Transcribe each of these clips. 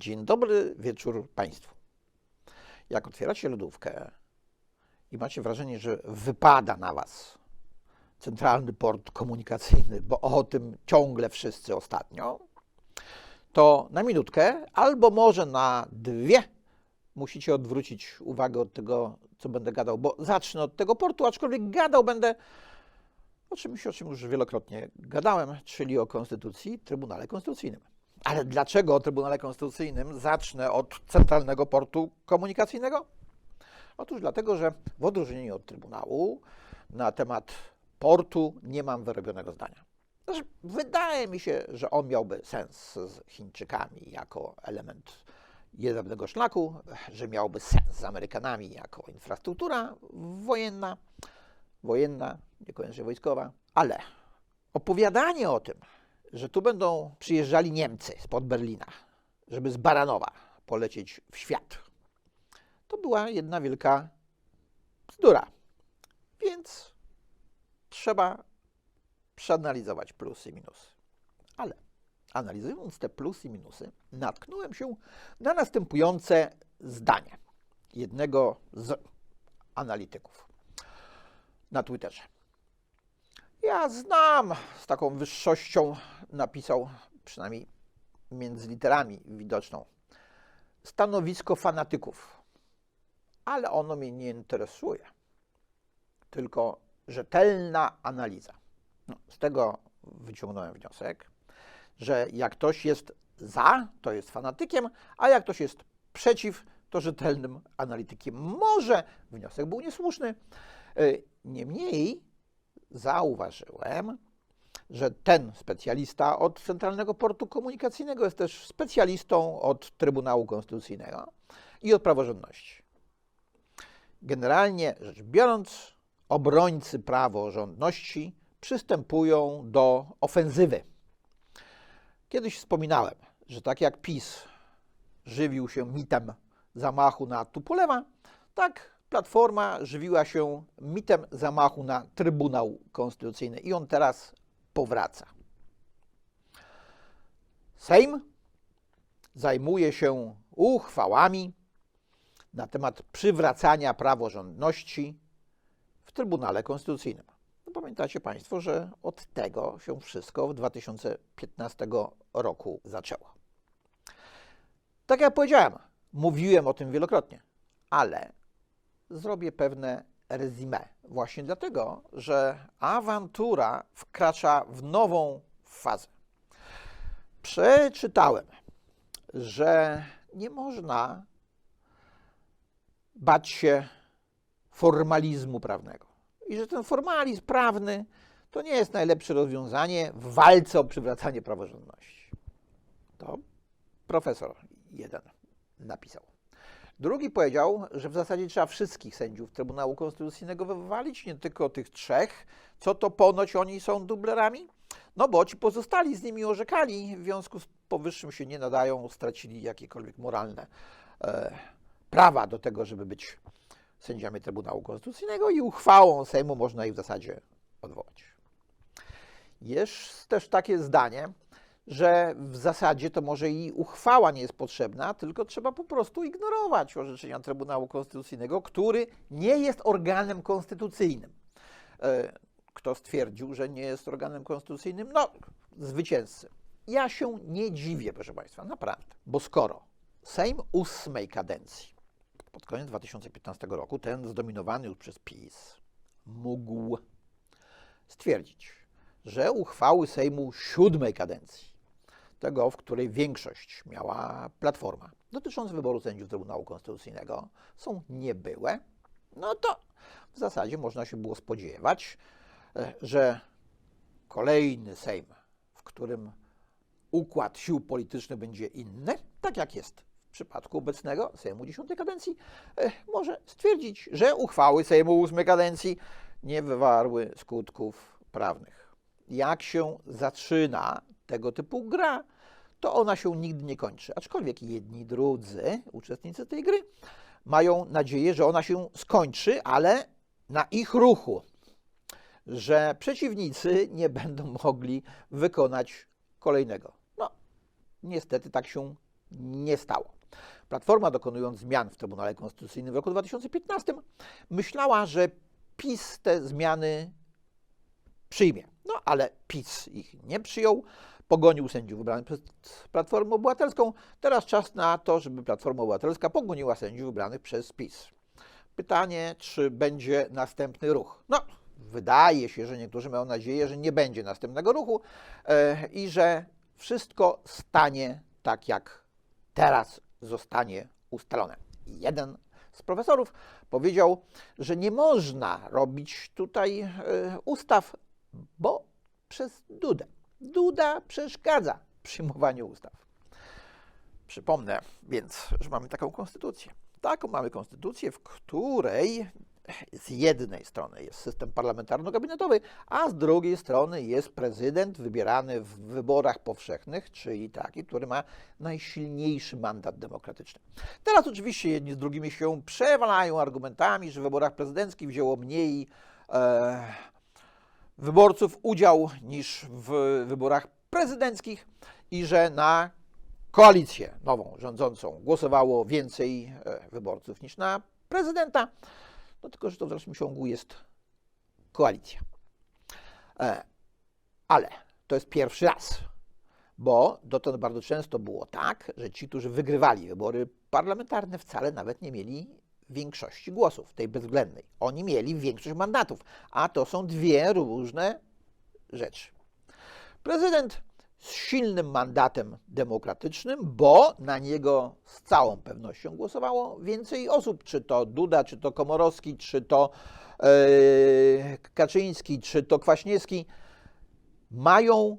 Dzień dobry wieczór Państwu. Jak otwieracie lodówkę i macie wrażenie, że wypada na Was centralny port komunikacyjny, bo o tym ciągle wszyscy ostatnio, to na minutkę albo może na dwie musicie odwrócić uwagę od tego, co będę gadał, bo zacznę od tego portu, aczkolwiek gadał będę o czymś, o czym już wielokrotnie gadałem, czyli o Konstytucji, Trybunale Konstytucyjnym. Ale dlaczego o Trybunale Konstytucyjnym zacznę od Centralnego Portu Komunikacyjnego? Otóż dlatego, że w odróżnieniu od Trybunału na temat portu nie mam wyrobionego zdania. Znaczy, wydaje mi się, że on miałby sens z Chińczykami jako element jednego szlaku, że miałby sens z Amerykanami jako infrastruktura wojenna, wojenna, niekoniecznie wojskowa, ale opowiadanie o tym, że tu będą przyjeżdżali Niemcy spod Berlina, żeby z Baranowa polecieć w świat, to była jedna wielka bzdura. Więc trzeba przeanalizować plusy i minusy. Ale analizując te plusy i minusy, natknąłem się na następujące zdanie jednego z analityków na Twitterze. Ja znam z taką wyższością, napisał przynajmniej między literami widoczną, stanowisko fanatyków, ale ono mnie nie interesuje, tylko rzetelna analiza. No, z tego wyciągnąłem wniosek, że jak ktoś jest za, to jest fanatykiem, a jak ktoś jest przeciw, to rzetelnym analitykiem. Może wniosek był niesłuszny. Y, Niemniej zauważyłem, że ten specjalista od Centralnego Portu Komunikacyjnego jest też specjalistą od Trybunału Konstytucyjnego i od praworządności. Generalnie rzecz biorąc, obrońcy praworządności przystępują do ofensywy. Kiedyś wspominałem, że tak jak PiS żywił się mitem zamachu na Tupolewa, tak Platforma żywiła się mitem zamachu na Trybunał Konstytucyjny i on teraz powraca. Sejm zajmuje się uchwałami na temat przywracania praworządności w Trybunale Konstytucyjnym. No pamiętacie Państwo, że od tego się wszystko w 2015 roku zaczęło. Tak jak powiedziałem, mówiłem o tym wielokrotnie, ale zrobię pewne rezime. Właśnie dlatego, że awantura wkracza w nową fazę. Przeczytałem, że nie można bać się formalizmu prawnego i że ten formalizm prawny to nie jest najlepsze rozwiązanie w walce o przywracanie praworządności. To profesor jeden napisał. Drugi powiedział, że w zasadzie trzeba wszystkich sędziów Trybunału Konstytucyjnego wywalić, nie tylko tych trzech, co to ponoć oni są dublerami, no bo ci pozostali z nimi orzekali, w związku z powyższym się nie nadają, stracili jakiekolwiek moralne e, prawa do tego, żeby być sędziami Trybunału Konstytucyjnego i uchwałą Sejmu można ich w zasadzie odwołać. Jest też takie zdanie, że w zasadzie to może i uchwała nie jest potrzebna, tylko trzeba po prostu ignorować orzeczenia Trybunału Konstytucyjnego, który nie jest organem konstytucyjnym. E, kto stwierdził, że nie jest organem konstytucyjnym? No, zwycięzcy. Ja się nie dziwię, proszę Państwa, naprawdę, bo skoro Sejm ósmej kadencji pod koniec 2015 roku, ten zdominowany już przez PiS, mógł stwierdzić, że uchwały Sejmu siódmej kadencji tego, w której większość miała Platforma, dotyczące wyboru sędziów Trybunału Konstytucyjnego, są niebyłe, no to w zasadzie można się było spodziewać, e, że kolejny Sejm, w którym układ sił politycznych będzie inny, tak jak jest w przypadku obecnego Sejmu dziesiątej kadencji, e, może stwierdzić, że uchwały Sejmu ósmej kadencji nie wywarły skutków prawnych. Jak się zaczyna tego typu gra, to ona się nigdy nie kończy. Aczkolwiek jedni, drudzy uczestnicy tej gry mają nadzieję, że ona się skończy, ale na ich ruchu, że przeciwnicy nie będą mogli wykonać kolejnego. No, niestety tak się nie stało. Platforma, dokonując zmian w Trybunale Konstytucyjnym w roku 2015, myślała, że PiS te zmiany przyjmie. No ale PiS ich nie przyjął, pogonił sędziów wybranych przez Platformę Obywatelską. Teraz czas na to, żeby Platforma Obywatelska pogoniła sędziów wybranych przez PiS. Pytanie, czy będzie następny ruch? No, wydaje się, że niektórzy mają nadzieję, że nie będzie następnego ruchu e, i że wszystko stanie tak, jak teraz zostanie ustalone. Jeden z profesorów powiedział, że nie można robić tutaj e, ustaw, bo przez Dudę. Duda przeszkadza przyjmowaniu ustaw. Przypomnę więc, że mamy taką konstytucję. Taką mamy konstytucję, w której z jednej strony jest system parlamentarno-gabinetowy, a z drugiej strony jest prezydent wybierany w wyborach powszechnych, czyli taki, który ma najsilniejszy mandat demokratyczny. Teraz oczywiście jedni z drugimi się przewalają argumentami, że w wyborach prezydenckich wzięło mniej e, wyborców udział niż w wyborach prezydenckich i że na koalicję nową rządzącą głosowało więcej e, wyborców niż na prezydenta. No tylko, że to w dalszym ciągu jest koalicja. E, ale to jest pierwszy raz, bo dotąd bardzo często było tak, że ci, którzy wygrywali wybory parlamentarne, wcale nawet nie mieli większości głosów, tej bezwzględnej. Oni mieli większość mandatów, a to są dwie różne rzeczy. Prezydent z silnym mandatem demokratycznym, bo na niego z całą pewnością głosowało więcej osób, czy to Duda, czy to Komorowski, czy to yy, Kaczyński, czy to Kwaśniewski, mają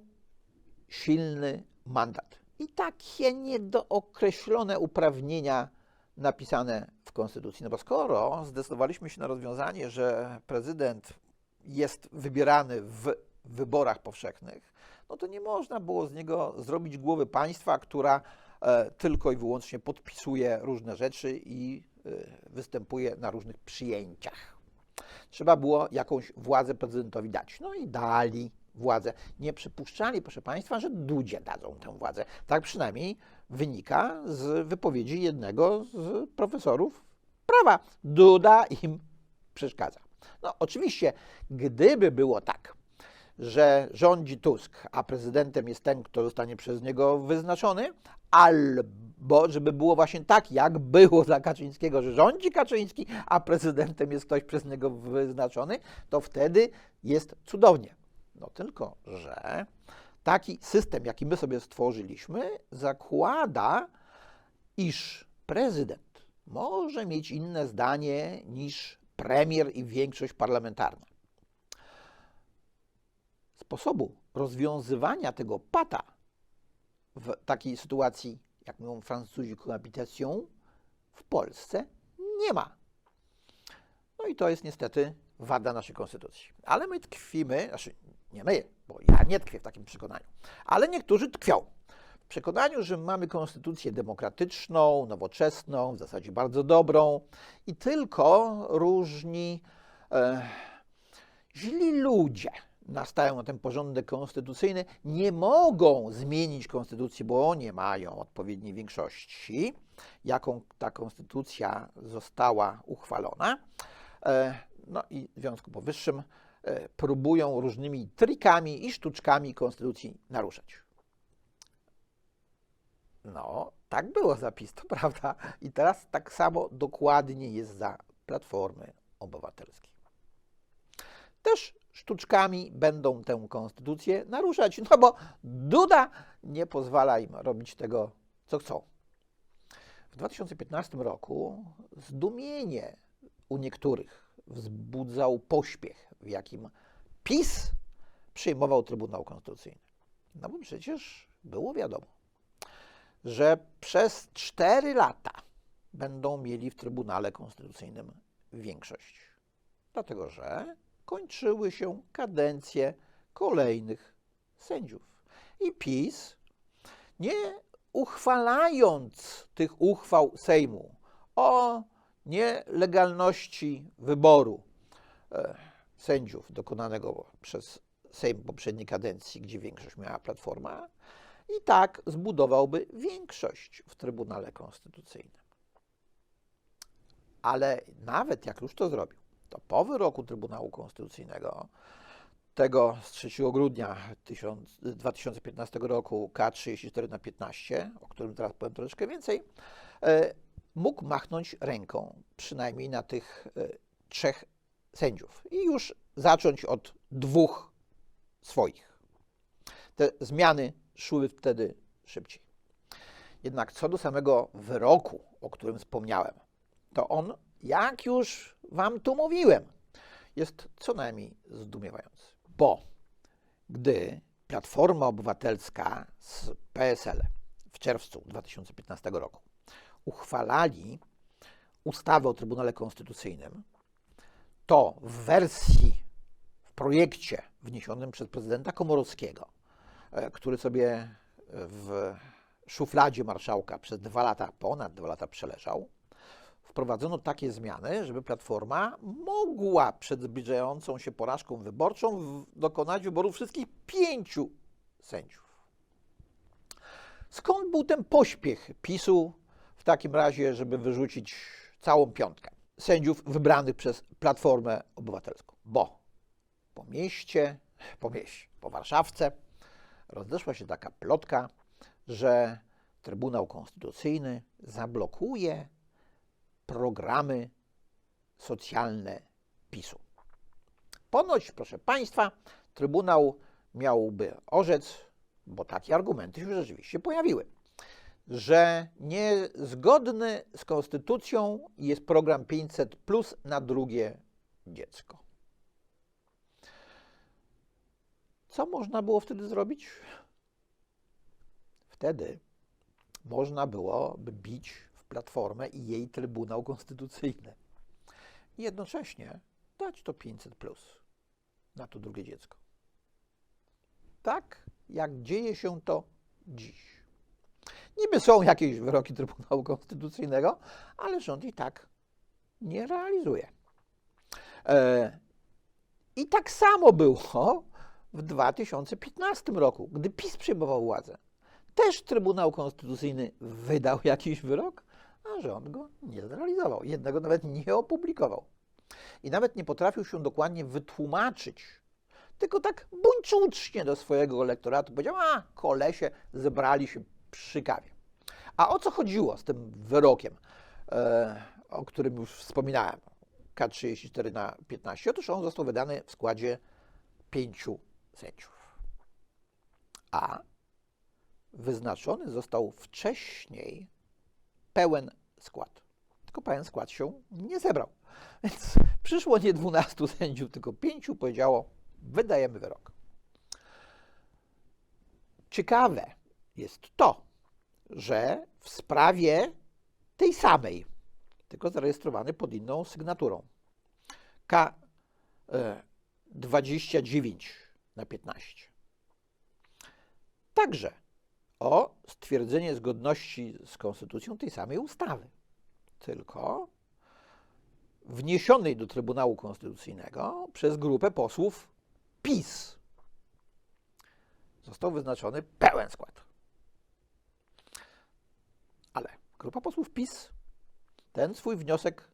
silny mandat. I takie niedookreślone uprawnienia napisane w Konstytucji. No bo skoro zdecydowaliśmy się na rozwiązanie, że prezydent jest wybierany w wyborach powszechnych, no to nie można było z niego zrobić głowy państwa, która e, tylko i wyłącznie podpisuje różne rzeczy i e, występuje na różnych przyjęciach. Trzeba było jakąś władzę prezydentowi dać. No i dali władzę. Nie przypuszczali, proszę Państwa, że Dudzie dadzą tę władzę. Tak przynajmniej wynika z wypowiedzi jednego z profesorów prawa. Duda im przeszkadza. No oczywiście, gdyby było tak, że rządzi Tusk, a prezydentem jest ten, kto zostanie przez niego wyznaczony, albo żeby było właśnie tak, jak było za Kaczyńskiego, że rządzi Kaczyński, a prezydentem jest ktoś przez niego wyznaczony, to wtedy jest cudownie. No tylko, że taki system, jaki my sobie stworzyliśmy, zakłada, iż prezydent może mieć inne zdanie niż premier i większość parlamentarna. Sposobu rozwiązywania tego pata w takiej sytuacji, jak mówią Francuzi, cohabitation, w Polsce nie ma. No i to jest niestety wada naszej konstytucji. Ale my tkwimy, znaczy nie my, bo ja nie tkwię w takim przekonaniu, ale niektórzy tkwią. W przekonaniu, że mamy konstytucję demokratyczną, nowoczesną, w zasadzie bardzo dobrą i tylko różni e, źli ludzie nastają na ten porządek konstytucyjny, nie mogą zmienić konstytucji, bo nie mają odpowiedniej większości, jaką ta konstytucja została uchwalona. E, no i w związku powyższym próbują różnymi trikami i sztuczkami konstytucji naruszać. No, tak było zapis, to prawda. I teraz tak samo dokładnie jest za Platformy Obywatelskiej. Też sztuczkami będą tę konstytucję naruszać, no bo Duda nie pozwala im robić tego, co chcą. W 2015 roku zdumienie u niektórych wzbudzał pośpiech, w jakim PiS przyjmował Trybunał Konstytucyjny. No bo przecież było wiadomo, że przez cztery lata będą mieli w Trybunale Konstytucyjnym większość. Dlatego, że kończyły się kadencje kolejnych sędziów. I PiS, nie uchwalając tych uchwał Sejmu o nielegalności wyboru e, sędziów dokonanego przez Sejm poprzedniej kadencji, gdzie większość miała Platforma, i tak zbudowałby większość w Trybunale Konstytucyjnym. Ale nawet jak już to zrobił, to po wyroku Trybunału Konstytucyjnego, tego z 3 grudnia 1000 2015 roku K34 na 15, o którym teraz powiem troszeczkę więcej, e, mógł machnąć ręką przynajmniej na tych e, trzech sędziów i już zacząć od dwóch swoich. Te zmiany szły wtedy szybciej. Jednak co do samego wyroku, o którym wspomniałem, to on, jak już Wam tu mówiłem, jest co najmniej zdumiewający. Bo gdy Platforma Obywatelska z PSL w czerwcu 2015 roku uchwalali ustawę o Trybunale Konstytucyjnym, to w wersji, w projekcie wniesionym przez prezydenta Komorowskiego, e, który sobie w szufladzie marszałka przez dwa lata, ponad dwa lata przeleżał, wprowadzono takie zmiany, żeby Platforma mogła przed zbliżającą się porażką wyborczą dokonać wyboru wszystkich pięciu sędziów. Skąd był ten pośpiech PiSu w takim razie, żeby wyrzucić całą piątkę sędziów wybranych przez Platformę Obywatelską? Bo po mieście, po mieście, po Warszawce rozeszła się taka plotka, że Trybunał Konstytucyjny zablokuje programy socjalne PiSu. Ponoć, proszę Państwa, Trybunał miałby orzec, bo takie argumenty się rzeczywiście pojawiły, że niezgodny z konstytucją jest program 500 plus na drugie dziecko. Co można było wtedy zrobić? Wtedy można byłoby bić w Platformę i jej Trybunał Konstytucyjny. I jednocześnie dać to 500 plus na to drugie dziecko. Tak jak dzieje się to dziś. Niby są jakieś wyroki Trybunału Konstytucyjnego, ale rząd i tak nie realizuje. E, I tak samo było w 2015 roku, gdy PiS przejmował władzę. Też Trybunał Konstytucyjny wydał jakiś wyrok, a rząd go nie zrealizował. Jednego nawet nie opublikował. I nawet nie potrafił się dokładnie wytłumaczyć. Tylko tak buńczucznie do swojego elektoratu powiedział, a kolesie zebrali się przy kawie. A o co chodziło z tym wyrokiem, e, o którym już wspominałem, K34 na 15? Otóż on został wydany w składzie pięciu sędziów. A wyznaczony został wcześniej pełen skład. Tylko pełen skład się nie zebrał. Więc przyszło nie 12 sędziów, tylko pięciu powiedziało, wydajemy wyrok. Ciekawe jest to, że w sprawie tej samej, tylko zarejestrowany pod inną sygnaturą, K29 na 15, także o stwierdzenie zgodności z konstytucją tej samej ustawy, tylko wniesionej do Trybunału Konstytucyjnego przez grupę posłów PiS. Został wyznaczony pełen skład. Ale grupa posłów PiS ten swój wniosek,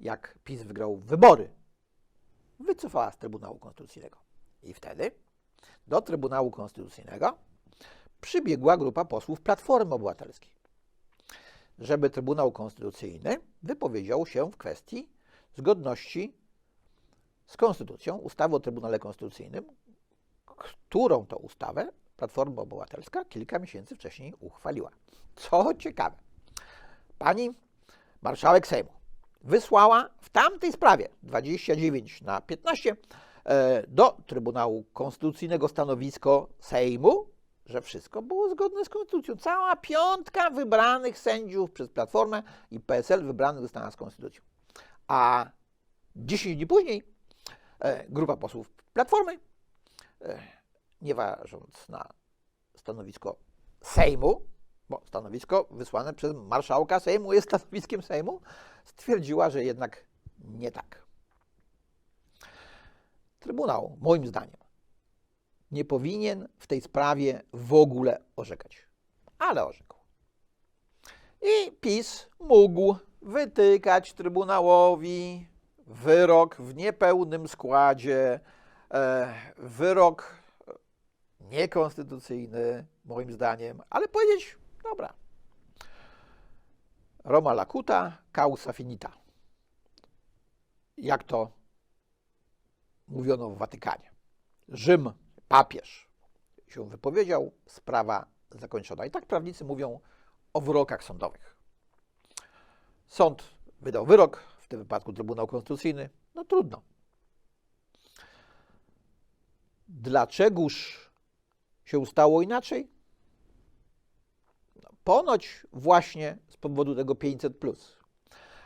jak PiS wygrał wybory, wycofała z Trybunału Konstytucyjnego. I wtedy do Trybunału Konstytucyjnego przybiegła grupa posłów Platformy Obywatelskiej, żeby Trybunał Konstytucyjny wypowiedział się w kwestii zgodności z Konstytucją, ustawy o Trybunale Konstytucyjnym, którą to ustawę Platforma Obywatelska kilka miesięcy wcześniej uchwaliła. Co ciekawe, pani marszałek Sejmu wysłała w tamtej sprawie 29 na 15 e, do Trybunału Konstytucyjnego stanowisko Sejmu, że wszystko było zgodne z konstytucją. Cała piątka wybranych sędziów przez Platformę i PSL wybranych została z konstytucją. A 10 dni później e, grupa posłów Platformy, e, nie ważąc na stanowisko Sejmu, bo stanowisko wysłane przez marszałka Sejmu jest stanowiskiem Sejmu, stwierdziła, że jednak nie tak. Trybunał, moim zdaniem, nie powinien w tej sprawie w ogóle orzekać. Ale orzekł. I PiS mógł wytykać Trybunałowi wyrok w niepełnym składzie, e, wyrok niekonstytucyjny, moim zdaniem, ale powiedzieć, dobra, Roma lacuta, causa finita. Jak to mówiono w Watykanie. Rzym, papież się wypowiedział, sprawa zakończona. I tak prawnicy mówią o wyrokach sądowych. Sąd wydał wyrok, w tym wypadku Trybunał Konstytucyjny. No trudno. Dlaczegoż się stało inaczej? No, ponoć właśnie z powodu tego 500.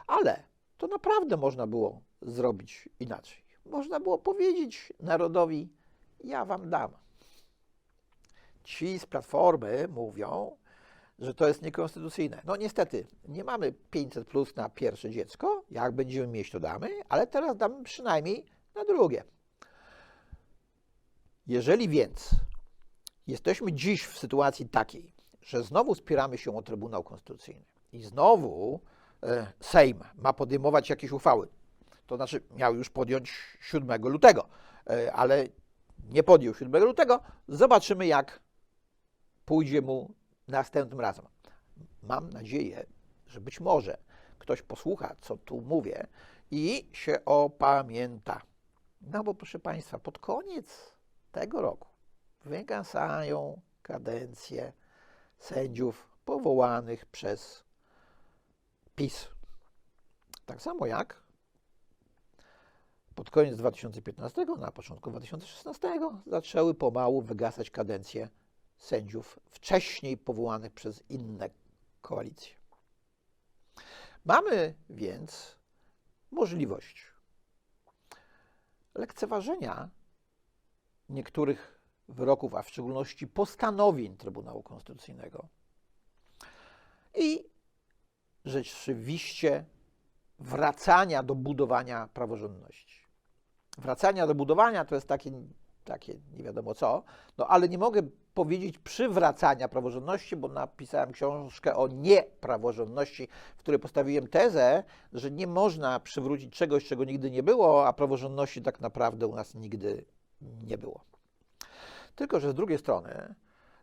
Ale to naprawdę można było zrobić inaczej. Można było powiedzieć narodowi: Ja wam dam. Ci z platformy mówią, że to jest niekonstytucyjne. No niestety, nie mamy 500 plus na pierwsze dziecko. Jak będziemy mieć, to damy, ale teraz damy przynajmniej na drugie. Jeżeli więc jesteśmy dziś w sytuacji takiej, że znowu spieramy się o Trybunał Konstytucyjny i znowu e, Sejm ma podejmować jakieś uchwały, to znaczy miał już podjąć 7 lutego, e, ale nie podjął 7 lutego, zobaczymy jak pójdzie mu następnym razem. Mam nadzieję, że być może ktoś posłucha, co tu mówię i się opamięta. No bo proszę Państwa, pod koniec tego roku wygasają kadencje sędziów powołanych przez PiS. Tak samo jak pod koniec 2015, na początku 2016 zaczęły pomału wygasać kadencje sędziów wcześniej powołanych przez inne koalicje. Mamy więc możliwość lekceważenia niektórych wyroków, a w szczególności postanowień Trybunału Konstytucyjnego i rzeczywiście wracania do budowania praworządności. Wracania do budowania to jest takie, takie nie wiadomo co, no ale nie mogę powiedzieć przywracania praworządności, bo napisałem książkę o niepraworządności, w której postawiłem tezę, że nie można przywrócić czegoś, czego nigdy nie było, a praworządności tak naprawdę u nas nigdy nie było. Tylko, że z drugiej strony,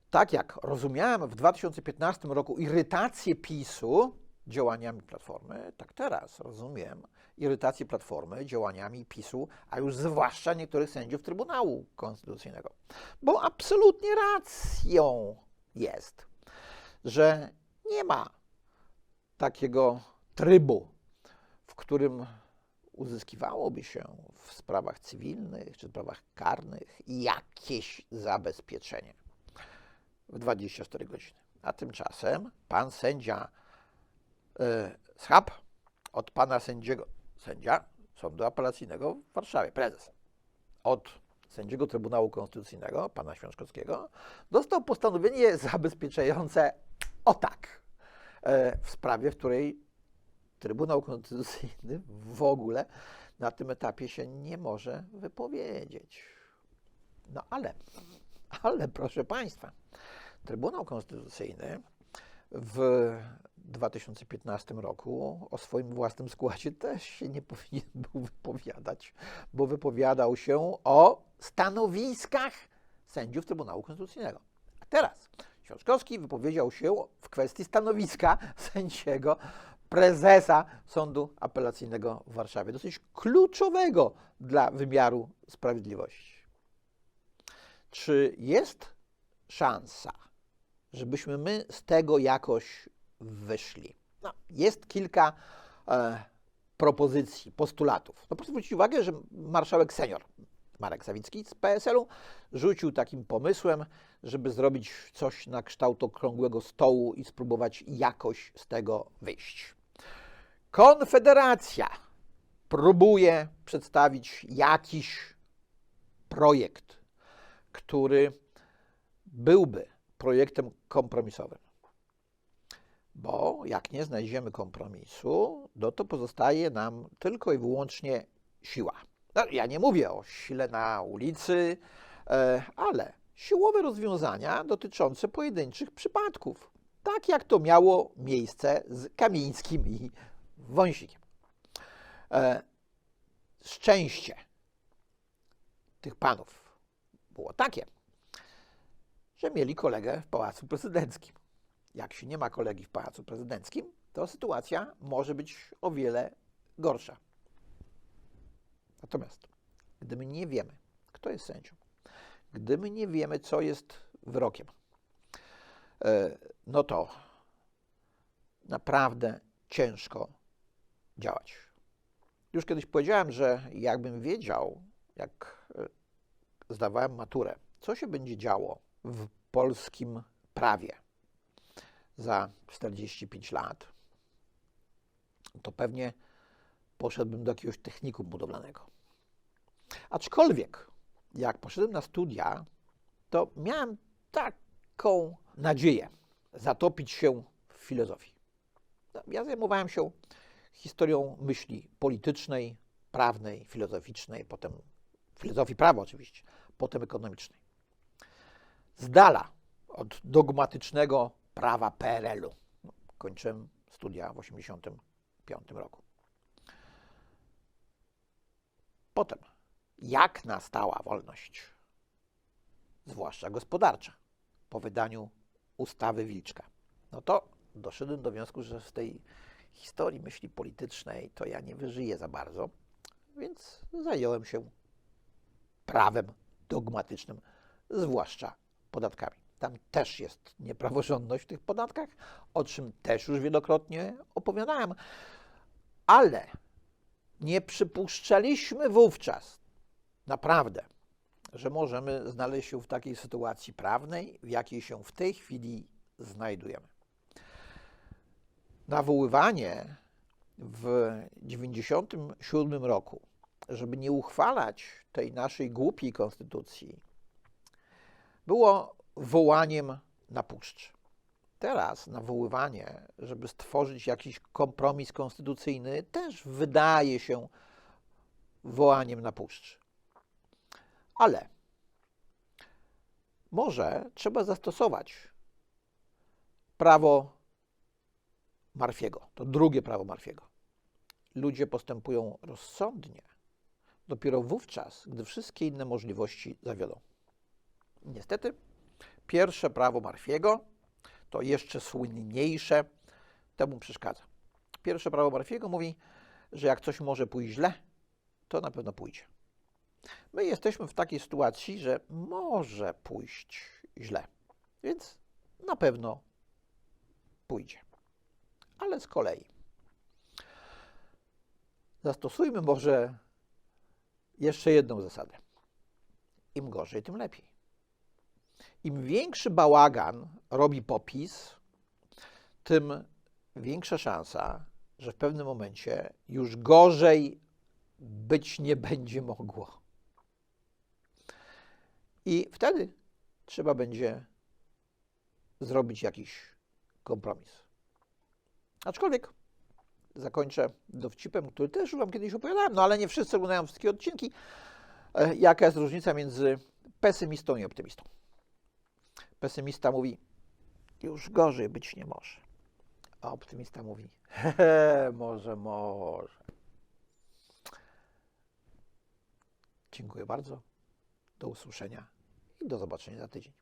tak jak rozumiałem w 2015 roku irytację PiSu działaniami Platformy, tak teraz rozumiem irytację Platformy działaniami PiSu, a już zwłaszcza niektórych sędziów Trybunału Konstytucyjnego. Bo absolutnie racją jest, że nie ma takiego trybu, w którym uzyskiwałoby się w sprawach cywilnych czy sprawach karnych jakieś zabezpieczenie w 24 godziny. A tymczasem pan sędzia y, Schab od pana sędziego, sędzia Sądu Apelacyjnego w Warszawie, prezes, od sędziego Trybunału Konstytucyjnego, pana Świączkowskiego, dostał postanowienie zabezpieczające o tak, e, w sprawie, w której Trybunał Konstytucyjny w ogóle na tym etapie się nie może wypowiedzieć. No ale, ale proszę Państwa, Trybunał Konstytucyjny w 2015 roku o swoim własnym składzie też się nie powinien był wypowiadać, bo wypowiadał się o stanowiskach sędziów Trybunału Konstytucyjnego. A teraz Książkowski wypowiedział się w kwestii stanowiska sędziego prezesa Sądu Apelacyjnego w Warszawie, dosyć kluczowego dla wymiaru sprawiedliwości. Czy jest szansa, żebyśmy my z tego jakoś wyszli? No, jest kilka e, propozycji, postulatów. No proszę zwrócić uwagę, że marszałek senior Marek Sawicki z PSL-u rzucił takim pomysłem, żeby zrobić coś na kształt okrągłego stołu i spróbować jakoś z tego wyjść. Konfederacja próbuje przedstawić jakiś projekt, który byłby projektem kompromisowym. Bo jak nie znajdziemy kompromisu, no to pozostaje nam tylko i wyłącznie siła. No, ja nie mówię o sile na ulicy, E, ale siłowe rozwiązania dotyczące pojedynczych przypadków, tak jak to miało miejsce z Kamińskim i Wąsikiem. Szczęście tych panów było takie, że mieli kolegę w Pałacu Prezydenckim. Jak się nie ma kolegi w Pałacu Prezydenckim, to sytuacja może być o wiele gorsza. Natomiast, gdy my nie wiemy, kto jest sędzią, gdy my nie wiemy, co jest wyrokiem, e, no to naprawdę ciężko działać. Już kiedyś powiedziałem, że jakbym wiedział, jak e, zdawałem maturę, co się będzie działo w polskim prawie za 45 lat, to pewnie poszedłbym do jakiegoś technikum budowlanego. Aczkolwiek, jak poszedłem na studia, to miałem taką nadzieję zatopić się w filozofii. No, Ja zajmowałem się historią myśli politycznej, prawnej, filozoficznej, potem filozofii prawa oczywiście, potem ekonomicznej. Z dala od dogmatycznego prawa PRL-u. No, Kończyłem studia w 1985 roku. Potem, jak nastała wolność, zwłaszcza gospodarcza, po wydaniu ustawy Wilczka, no to doszedłem do wniosku, że z tej historii myśli politycznej to ja nie wyżyję za bardzo, więc zająłem się prawem dogmatycznym, zwłaszcza podatkami. Tam też jest niepraworządność w tych podatkach, o czym też już wielokrotnie opowiadałem, ale nie przypuszczaliśmy wówczas naprawdę, że możemy znaleźć się w takiej sytuacji prawnej, w jakiej się w tej chwili znajdujemy. Nawoływanie w 1997 roku, żeby nie uchwalać tej naszej głupiej konstytucji, było wołaniem na puszczy. Teraz nawoływanie, żeby stworzyć jakiś kompromis konstytucyjny, też wydaje się wołaniem na puszczy. Ale może trzeba zastosować prawo Marfiego, to drugie prawo Marfiego. Ludzie postępują rozsądnie dopiero wówczas, gdy wszystkie inne możliwości zawiodą. Niestety, pierwsze prawo Marfiego, to jeszcze słynniejsze, temu przeszkadza. Pierwsze prawo Marfiego mówi, że jak coś może pójść źle, to na pewno pójdzie. My jesteśmy w takiej sytuacji, że może pójść źle, więc na pewno pójdzie. Ale z kolei zastosujmy może jeszcze jedną zasadę. Im gorzej, tym lepiej. Im większy bałagan robi popis, tym większa szansa, że w pewnym momencie już gorzej być nie będzie mogło. I wtedy trzeba będzie zrobić jakiś kompromis. Aczkolwiek zakończę dowcipem, który też już Wam kiedyś opowiadałem, no ale nie wszyscy oglądają wszystkie odcinki. E, Jaka jest różnica między pesymistą i optymistą? Pesymista mówi, już gorzej być nie może. A optymista mówi, hehe, może, może. Dziękuję bardzo. Do usłyszenia i do zobaczenia za tydzień.